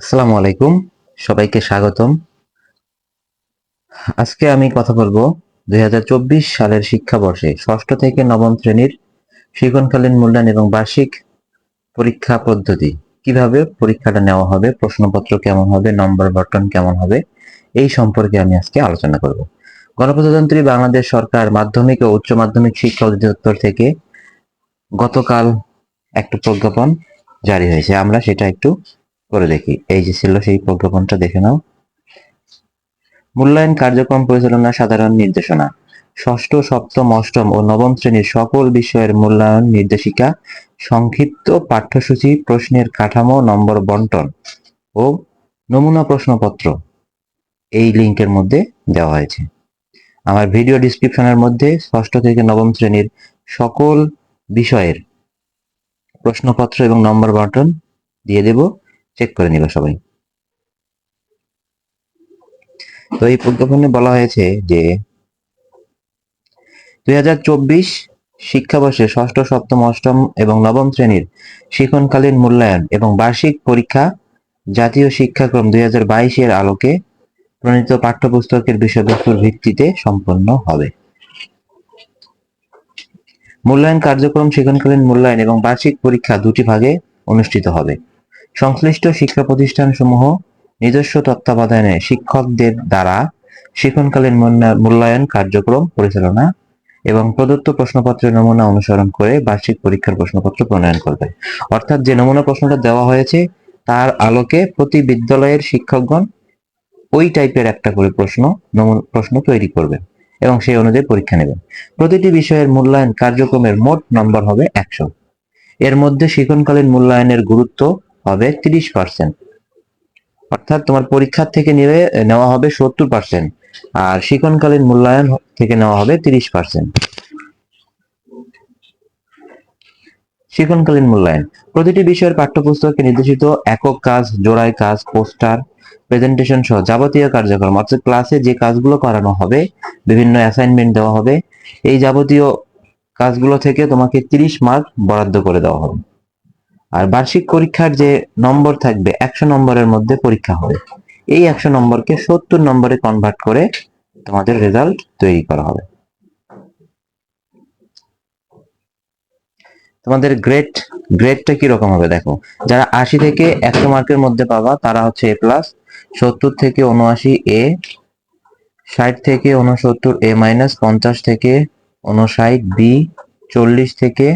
আসসালামু আলাইকুম। সবাইকে স্বাগতম। আজকে আমি কথা বলব দুই সালের শিক্ষাবর্ষে ষষ্ঠ থেকে নবম শ্রেণির শিক্ষণকালীন মূল্যায়ন এবং বার্ষিক পরীক্ষা পদ্ধতি। কীভাবে পরীক্ষাটা নেওয়া হবে, প্রশ্নপত্র কেমন হবে, নম্বর বর্তন কেমন হবে, এই সম্পর্কে আমি আজকে আলোচনা করব। গণপ্রজাতন্ত্রী বাংলাদেশ সরকার মাধ্যমিক ও উচ্চ মাধ্যমিক শিক্ষা অধিদপ্তর থেকে গতকাল একটা প্রজ্ঞাপন জারি হয়েছে। আমরা সেটা একটু করে দেখি। এই যে ছিল সেই প্রজ্ঞাপনটা, দেখে নাও। মূল্যায়ন কার্যক্রম পরিচালনা সাধারণ নির্দেশনা। ষষ্ঠ, সপ্তম, অষ্টম ও নবম শ্রেণির সকল বিষয়ের মূল্যায়ন নির্দেশিকা, সংক্ষিপ্ত পাঠ্যসূচি, প্রশ্নের কাঠামো, নম্বর বন্টন ও নমুনা প্রশ্নপত্র। এই লিংকের মধ্যে দেওয়া হয়েছে। আমার ভিডিও ডিসক্রিপশনের মধ্যে ষষ্ঠ থেকে নবম শ্রেণির সকল বিষয়ের প্রশ্নপত্র এবং নম্বর বন্টন দিয়ে দেব। চেক করে নিবা সবাই। তো এই প্রজ্ঞাপনে বলা হয়েছে যে, দুই হাজার চব্বিশ শিক্ষাবর্ষে ষষ্ঠ, সপ্তম, অষ্টম এবং নবম শ্রেণির শিক্ষণকালীন মূল্যায়ন এবং বার্ষিক পরীক্ষা জাতীয় শিক্ষাক্রম দুই হাজার বাইশের আলোকে প্রণীত পাঠ্যপুস্তকের বিষয়বস্তুর ভিত্তিতে সম্পন্ন হবে। মূল্যায়ন কার্যক্রম, শিক্ষণকালীন মূল্যায়ন এবং বার্ষিক পরীক্ষা দুটি ভাগে অনুষ্ঠিত হবে। সংশ্লিষ্ট শিক্ষা প্রতিষ্ঠানসমূহ নিজস্ব তত্ত্বাবধানে শিক্ষকদের দ্বারা শিক্ষণকালীন মূল্যায়ন কার্যক্রম পরিচালনা এবং প্রদত্ত প্রশ্নপত্রের নমুনা অনুসরণ করে বার্ষিক পরীক্ষার প্রশ্নপত্র প্রণয়ন করবে। অর্থাৎ যে নমুনা প্রশ্নটা দেওয়া হয়েছে, তার আলোকে প্রতি বিদ্যালয়ের শিক্ষকগণ ওই টাইপের একটা করে প্রশ্ন প্রশ্ন তৈরি করবেন এবং সেই অনুযায়ী পরীক্ষা নেবেন প্রতিটি বিষয়ের মূল্যায়ন কার্যক্রমের মোট নম্বর হবে একশো। এর মধ্যে শিক্ষণকালীন মূল্যায়নের গুরুত্ব হবে তিরিশ পার্সেন্ট অর্থাৎ তোমার পরীক্ষার থেকে নিবে, নেওয়া হবে সত্তর পার্সেন্ট আর শিক্ষণকালীন মূল্যায়ন থেকে নেওয়া হবে তিরিশ পার্সেন্ট শিক্ষণকালীন মূল্যায়ন। প্রতিটি বিষয়ের পাঠ্যপুস্তকে নির্দেশিত একক কাজ, জোড়ায় কাজ, পোস্টার প্রেজেন্টেশন সহ যাবতীয় কার্যক্রম, অর্থাৎ ক্লাসে যে কাজগুলো করানো হবে, বিভিন্ন অ্যাসাইনমেন্ট দেওয়া হবে, এই যাবতীয় কাজগুলো থেকে তোমাকে তিরিশ মার্ক বরাদ্দ করে দেওয়া হবে। আর বার্ষিক পরীক্ষার যে নম্বর থাকবে একশো নম্বরের মধ্যে পরীক্ষা হবে। এই একশো নম্বরকে সত্তর নম্বরে কনভার্ট করে তোমাদের রেজাল্ট তৈরি করা হবে। তোমাদের গ্রেড গ্রেডটা কি রকম হবে দেখো। যারা আশি থেকে একশো মার্কের মধ্যে পাবা, তারা হচ্ছে এ প্লাস সত্তর থেকে উনআশি এ ষাট থেকে উনসত্তর এ মাইনাস পঞ্চাশ থেকে উনষাট বি চল্লিশ থেকে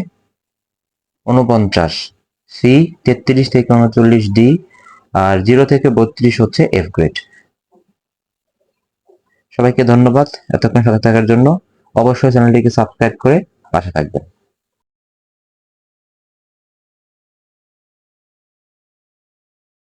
উনপঞ্চাশ সি, তেত্রিশ থেকে উনচল্লিশ ডি, আর জিরো থেকে বত্রিশ হচ্ছে এফ গ্রেড সবাইকে ধন্যবাদ এতক্ষণ সাথে থাকার জন্য। অবশ্যই চ্যানেলটিকে সাবস্ক্রাইব করে পাশে থাকবেন।